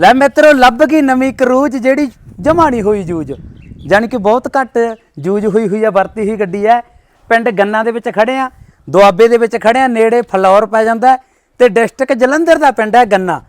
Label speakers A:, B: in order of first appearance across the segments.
A: ਲੈ ਮਿੱਤਰੋ, ਲੱਭ ਗਈ ਨਵੀਂ ਕਰੂਜ ਜਿਹੜੀ ਜਮਾ ਨਹੀਂ ਹੋਈ ਜੂਜ ਜਾਣੀ ਕਿ ਬਹੁਤ ਘੱਟ ਜੂਜ ਹੋਈ ਹੋਈ ਆ, ਵਰਤੀ ਹੋਈ ਗੱਡੀ ਐ ਪਿੰਡ ਗੰਨਾ ਦੇ ਵਿੱਚ ਖੜੇ ਆ, ਦੁਆਬੇ ਦੇ ਵਿੱਚ ਖੜੇ ਆ, ਨੇੜੇ ਫਲੌਰ ਪੈ ਜਾਂਦਾ ਹੈ ਤੇ ਡਿਸਟ੍ਰਿਕਟ ਜਲੰਧਰ ਦਾ ਪਿੰਡ ਹੈ ਗੰਨਾ।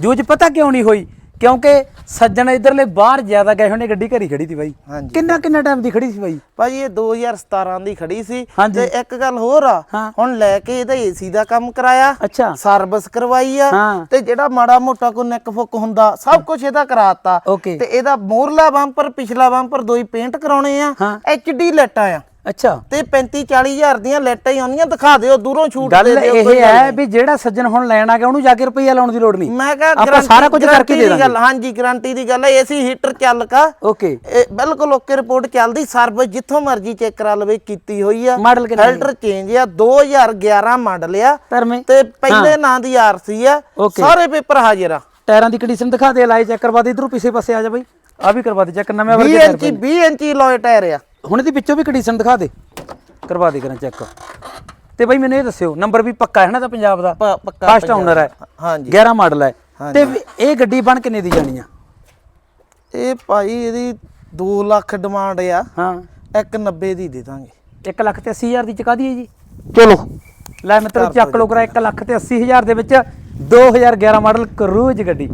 A: ਜੂਜ ਪਤਾ ਕਿਉਂ ਨਹੀਂ ਹੋਈ? ਕਿਉਂਕਿ ਸੱਜਣ ਇਧਰਲੇ ਬਾਹਰ ਜ਼ਿਆਦਾ ਗਏ ਹੋਣੇ ਗੱਡੀ ਘਰੀ ਖੜੀ ਸੀ ਬਾਈ
B: ਹਾਂਜੀ।
A: ਕਿੰਨਾ ਕਿੰਨਾ ਟਾਈਮ ਦੀ ਖੜੀ ਸੀ ਬਾਈ
B: ਭਾਜੀ ਇਹ 2017 ਦੀ ਖੜੀ ਸੀ
A: ਹਾਂਜੀ।
B: ਤੇ ਇੱਕ ਗੱਲ ਹੋਰ ਆ। ਹੁਣ ਲੈ ਕੇ ਇਹਦਾ ਏਸੀ ਦਾ ਕੰਮ ਕਰਾਇਆ
A: ਅੱਛਾ
B: ਸਰਵਿਸ ਕਰਵਾਈ ਆ
A: ਹਾਂ।
B: ਤੇ ਜਿਹੜਾ ਮਾੜਾ ਮੋਟਾ ਕੋ ਨੈਕ ਫੁੱਕ ਹੁੰਦਾ ਸਭ ਕੁਝ ਇਹਦਾ ਕਰਾਤਾ
A: Okay।
B: ਤੇ ਇਹਦਾ ਮੋਰਲਾ ਬੰਪਰ ਪਿਛਲਾ ਬੰਪਰ ਦੋਈ ਪੇਂਟ ਕਰਾਉਣੇ ਆ
A: ਹਾਂ।
B: ਡੀ ਲਾਈਟਾਂ ਆ
A: ਅੱਛਾ।
B: ਤੇ 35 40 ਹਜ਼ਾਰ ਦੀਆਂ ਲਾਈਟਾਂ ਹੀ ਆਉਂਦੀਆਂ ਦਿਖਾ ਦਿਓ ਦੂਰੋਂ ਛੂਟ
A: ਗੱਲ
B: ਦੇ ਦਿਓ
A: ਇਹ
B: ਕੋਈ ਗੱਲ
A: ਹੈ
B: ਨਹੀਂ।
A: ਵੀ ਜਿਹੜਾ ਸੱਜਣ ਹੁਣ ਲੈਣ ਆ ਗਿਆ ਉਹਨੂੰ ਜਾ ਕੇ ਰੁਪਈਆ ਲਾਉਣ ਦੀ ਲੋੜ ਨਹੀਂ।
B: ਮੈਂ ਕਿਹਾ
A: ਆਪਾਂ
B: guarantee-
A: ਸਾਰਾ ਕੁਝ ਕਰਕੇ
B: guarantee
A: ਦੇ
B: ਦੀ ਗੱਲ
A: ਦਾਂਗੇ
B: ਹਾਂਜੀ ਗਾਰੰਟੀ ਦੀ ਗੱਲ ਹੈ ਏਸੀ ਹੀਟਰ ਚੱਲ ਕਾ।
A: ਓਕੇ।
B: ਇਹ ਬਿਲਕੁਲ ਓਕੇ ਰਿਪੋਰਟ ਚੱਲਦੀ ਸਰਵਿਸ ਜਿੱਥੋਂ ਮਰਜ਼ੀ ਚੈੱਕ ਕਰਾ ਲਵੇ ਕੀਤੀ ਹੋਈ ਆ।
A: ਮਾਡਲ ਕਿੰਨਾ
B: ਫਿਲਟਰ ਚੇਂਜ ਆ 2011 ਮਾਡਲ ਆ।
A: ਧਰਮੇ।
B: ਤੇ ਪਹਿਲੇ ਨਾਂ ਦੀ ਆਰਸੀ ਆ। ਸਾਰੇ ਪੇਪਰ ਹਾਜ਼ਰ ਆ।
A: ਟਾਇਰਾਂ ਦੀ ਕੰਡੀਸ਼ਨ ਦਿਖਾ ਦੇ ਲਾਈ ਚੈੱਕ ਕਰਵਾ ਦੇ ਇਧਰੋਂ ਪਿੱਛੇ ਪਾਸੇ ਆ ਜਾ ਬਾਈ। ਆ ਵੀ ਕਰਵਾ ਦੇ ਚੈੱਕ ਨਵੇਂ
B: 20
A: ਵਰਗੇ ਟਾਇਰ
B: ਇੰਚੀ 20 ਇੰਚੀ ਲੋਏ ਟਾਇਰ ਆ।
A: ਹੁਣ ਇਹਦੀ ਵਿੱਚੋਂ ਵੀ ਕੰਡੀਸ਼ਨ ਦਿਖਾ ਦੇ। ਕਰਵਾ ਦੇ ਕਰਾਂ ਚੈੱਕ ਤੇ ਬਾਈ ਮੈਨੂੰ ਇਹ ਦੱਸਿਓ ਨੰਬਰ ਵੀ ਪੱਕਾ ਹੈ ਨਾ ਤਾਂ ਪੰਜਾਬ ਦਾ?
B: ਪੱਕਾ
A: ਫਸਟ ਓਨਰ ਹੈ।
B: ਹਾਂਜੀ।
A: 11 ਮਾਡਲ ਹੈ। ਤੇ ਇਹ ਗੱਡੀ ਬਣ ਕਿੰਨੇ ਦੀ ਜਾਣੀ ਆ?
B: ਇਹ ਭਾਈ ਇਹਦੀ 2 ਲੱਖ ਡਿਮਾਂਡ ਆ।
A: ਹਾਂ।
B: 190 ਦੀ ਦੇ ਦਾਂਗੇ।
A: 1 ਲੱਖ ਤੇ 80 ਹਜ਼ਾਰ ਦੀ ਚੁਕਾ ਦਈਏ ਜੀ। ਚਲੋ। ਲੈ ਮਿੱਤਰੋ ਚੱਕ ਲੋ ਕਰਾ 1 ਲੱਖ ਤੇ 80 ਹਜ਼ਾਰ ਦੇ ਵਿੱਚ 2011 ਮਾਡਲ ਕਰੂਜ਼ ਗੱਡੀ।